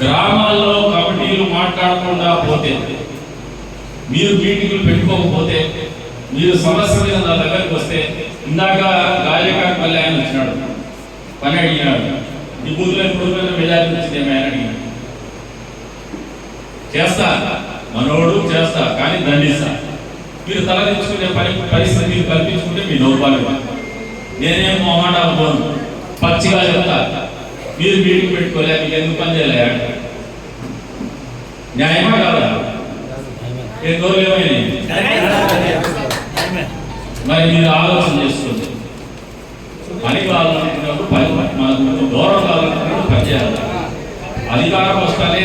గ్రామాల్లో కమిటీలు మాట్లాడకుండా పోతే మీరు మీటింగ్లు పెట్టుకోకపోతే మీరు సమస్య మీద నా దగ్గరికి వస్తే ఇందాక గాలికాకి మళ్ళీ ఆయన వచ్చినాడు పని అడిగినాడు ఈ బూత్లో ఇప్పుడు మెజారిటీ వచ్చింది ఏమైనా అడిగినాడు చేస్తా మనోడు చేస్తా కానీ దండిస్తా. మీరు తలదించుకునే పని పరిస్థితి మీరు కల్పించుకుంటే మీ నోపాలి నేనేం మొహమాటాలు పోను. పచ్చిగా చెప్తా. మీరు మీటింగ్ పెట్టుకోలే మీకు ఎందుకు పని చేయలే న్యాయమా కాదా ఏ గౌరవ ఏమైనాయి మరి మీరు ఆలోచన చేసుకోండి పని కావాలనుకున్నప్పుడు పని మనకు గౌరవం కావాలనుకున్నప్పుడు పని చేయాలి అధికారం వస్తానే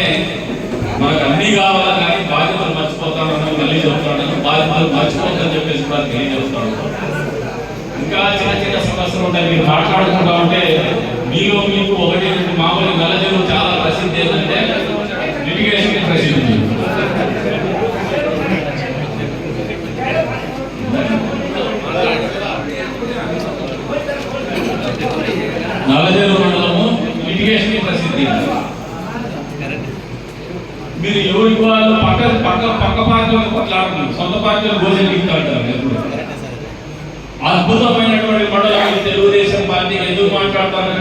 మనకు అన్ని కావాలి కానీ బాధ్యతలు మర్చిపోతామని మళ్ళీ చెప్తాను బాధ్యతలు మర్చిపోతామని చెప్పేసి కూడా తెలియజేస్తాను ఇంకా చిన్న చిన్న సమస్యలు ఉంటాయి మీరు మాట్లాడుకుంటా ఉంటే మీలో మీకు ఒకటి మామూలు నల్లజలు చాలా ప్రసిద్ధి ఏంటంటే లిటిగేషన్ ప్రసిద్ధి. నల్లజలు మండలము లిటిగేషన్ ప్రసిద్ధి. మీరు ఎవరి వాళ్ళు పక్క పక్క పక్క పార్టీలకు కొట్లాడుతున్నారు సొంత పార్టీలు భోజనం అంటారు ఎప్పుడు. అద్భుతమైనటువంటి మండలం తెలుగుదేశం పార్టీకి ఎందుకు మాట్లాడతారు?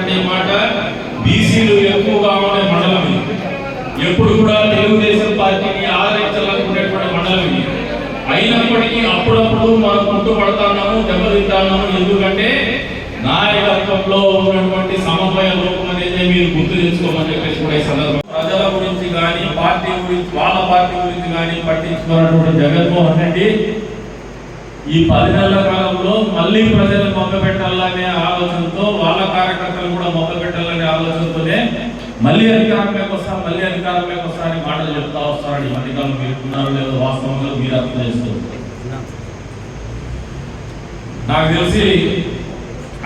బీసీలు ఎక్కువగా ఉండే మండలం ఇది. ఎప్పుడు కూడా తెలుగుదేశం పార్టీని ఆదరించాలనుకునేటువంటి మండలం ఇది. అయినప్పటికీ అప్పుడప్పుడు మనం పుట్టుపడుతున్నాము దెబ్బతింటున్నాము. ఎందుకంటే నాయకత్వంలో ఉన్నటువంటి సమన్వయ లోపం అనేది మీరు గుర్తు తెచ్చుకోమని చెప్పేసి కూడా ఈ సందర్భం ప్రజల గురించి కానీ పార్టీ గురించి వాళ్ళ పార్టీ గురించి కానీ పట్టించుకున్నటువంటి జగన్మోహన్ రెడ్డి ఈ పది నెలల కాలంలో మళ్ళీ ప్రజలను మొక్క పెట్టాలనే ఆలోచనతో వాళ్ళ కార్యకర్తలు కూడా మొక్క పెట్టాలనే ఆలోచనతోనే మళ్ళీ అధికారంలోకి వస్తా మళ్ళీ అధికారంలోకి వస్తా అని మాటలు చెప్తా వస్తారని అధికారులు మధ్యకాలం మీరు ఉన్నారు లేదో మీరు అర్థం చేస్తారు నాకు తెలిసి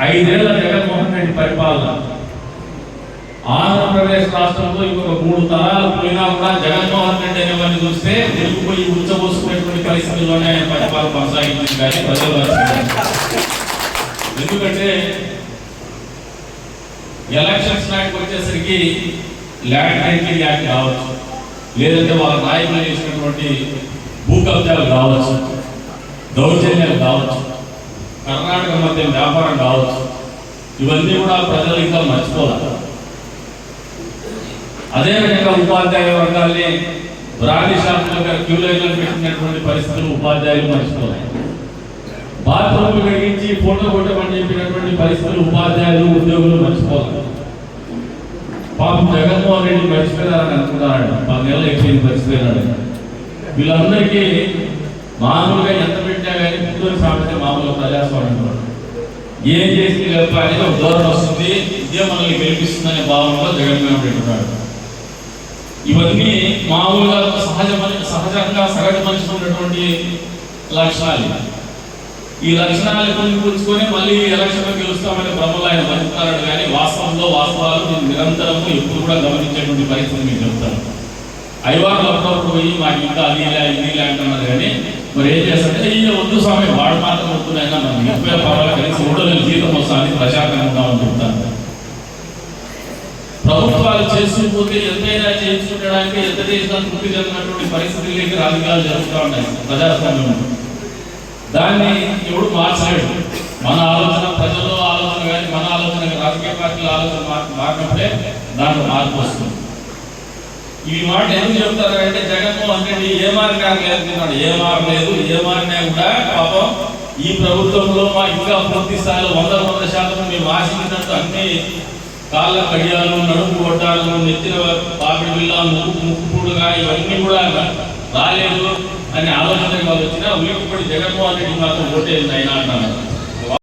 ఐదేళ్ళ జగన్మోహన్ రెడ్డి పరిపాలన ఆంధ్రప్రదేశ్ రాష్ట్రంలో ఇంకొక మూడు తరాలు పోయినా కూడా జగన్మోహన్ రెడ్డి అనేవాడిని చూస్తే తిరిగిపోయి ఉంచబోసుకునేటువంటి పరిస్థితుల్లోనే ఆయన పరిపాలన కొనసాగించింది కానీ ప్రజలు ఎందుకంటే ఎలక్షన్స్ నాటికి వచ్చేసరికి ల్యాండ్ టైటిలింగ్ యాక్ట్ కావచ్చు లేదంటే వాళ్ళ నాయకులు చేసినటువంటి భూ కబ్జాలు కావచ్చు దౌర్జన్యాలు కావచ్చు కర్ణాటక మధ్య వ్యాపారం కావచ్చు ఇవన్నీ కూడా ప్రజలు ఇంకా మర్చిపోవాలి. అదే విధంగా ఉపాధ్యాయ వర్గాల్ని బ్రాండీ షాపులుగా క్యూ లైన్లో పెట్టినటువంటి పరిస్థితులు ఉపాధ్యాయులు మర్చిపోయాయి బాత్రూమ్లు కడిగించి ఫోటో కొట్టమని చెప్పినటువంటి పరిస్థితులు ఉపాధ్యాయులు ఉద్యోగులు మర్చిపోతారు పాపం జగన్మోహన్ రెడ్డి మర్చిపోయారని అనుకున్నారండి నెలలు ఎక్కువ మర్చిపోయినాడు వీళ్ళందరికీ మామూలుగా ఎంత పెట్టినా కానీ పుత్తూరు సామెత మామూలుగా ప్రజాస్వామ్యం ఏం చేసి లేకపోతే అనేది ఒక ధోరణి వస్తుంది. ఇదే మనల్ని గెలిపిస్తుందనే భావనలో జగన్మోహన్ రెడ్డి ఉన్నాడు. ఇవన్నీ మామూలుగా సహజ సహజంగా సగటు మనిషి ఉన్నటువంటి లక్షణాలు. ఈ లక్షణాలు పుంజుకొని మళ్ళీ ఎలక్షన్లో గెలుస్తామనే భ్రమలో ఆయన బతుకుతున్నాడు కానీ వాస్తవంలో వాస్తవాలు నేను నిరంతరము ఎప్పుడు కూడా గమనించేటువంటి పరిస్థితి మీకు చెప్తాను. ఐవార్లు అప్పుడప్పుడు పోయి మాకు ఇంకా అది ఇలా ఇది ఇలా అంటున్నారు కానీ మరి ఏం చేస్తారంటే ఈ వద్దు స్వామి వాడు మాత్రం వద్దునైనా మనం ఎక్కువ పర్వాలేదు కలిసి మూడో జీతం వస్తామని ప్రశాంతంగా ఉంటామని చెప్తాను. ప్రభుత్వాలు చేసుకుపోతే ఎంతైనా చేయించుకోవడానికి ఎంత చేసినా తృప్తి జరిగినటువంటి పరిస్థితులకి రాజకీయాలు జరుగుతూ ఉన్నాయి ప్రజాస్వామ్యం దాన్ని ఎవడు మార్చలేడు. మన ఆలోచన ప్రజల్లో ఆలోచన కానీ మన ఆలోచన రాజకీయ పార్టీల ఆలోచన మారినప్పుడే దాంట్లో మార్పు వస్తుంది. ఈ మాట ఎందుకు చెప్తారంటే జగన్మోహన్ రెడ్డి ఏ మార్గాన్ని లేకున్నాడు ఏ మారలేదు ఏ మారినా కూడా పాపం ఈ ప్రభుత్వంలో మా ఇంకా పూర్తి స్థాయిలో వంద వంద శాతం మేము ఆశించినట్టు అన్ని కాళ్ళ కడియాలు నడుము కొట్టాలు నెత్తిన పాపిడి బిల్ల ముక్కు ముక్కుపుడుగా ఇవన్నీ కూడా రాలేదు అనే ఆలోచన వాళ్ళు వచ్చినా వీటికి జగన్మోహన్ రెడ్డి మాత్రం ఓటేది అయినా అంటున్నారు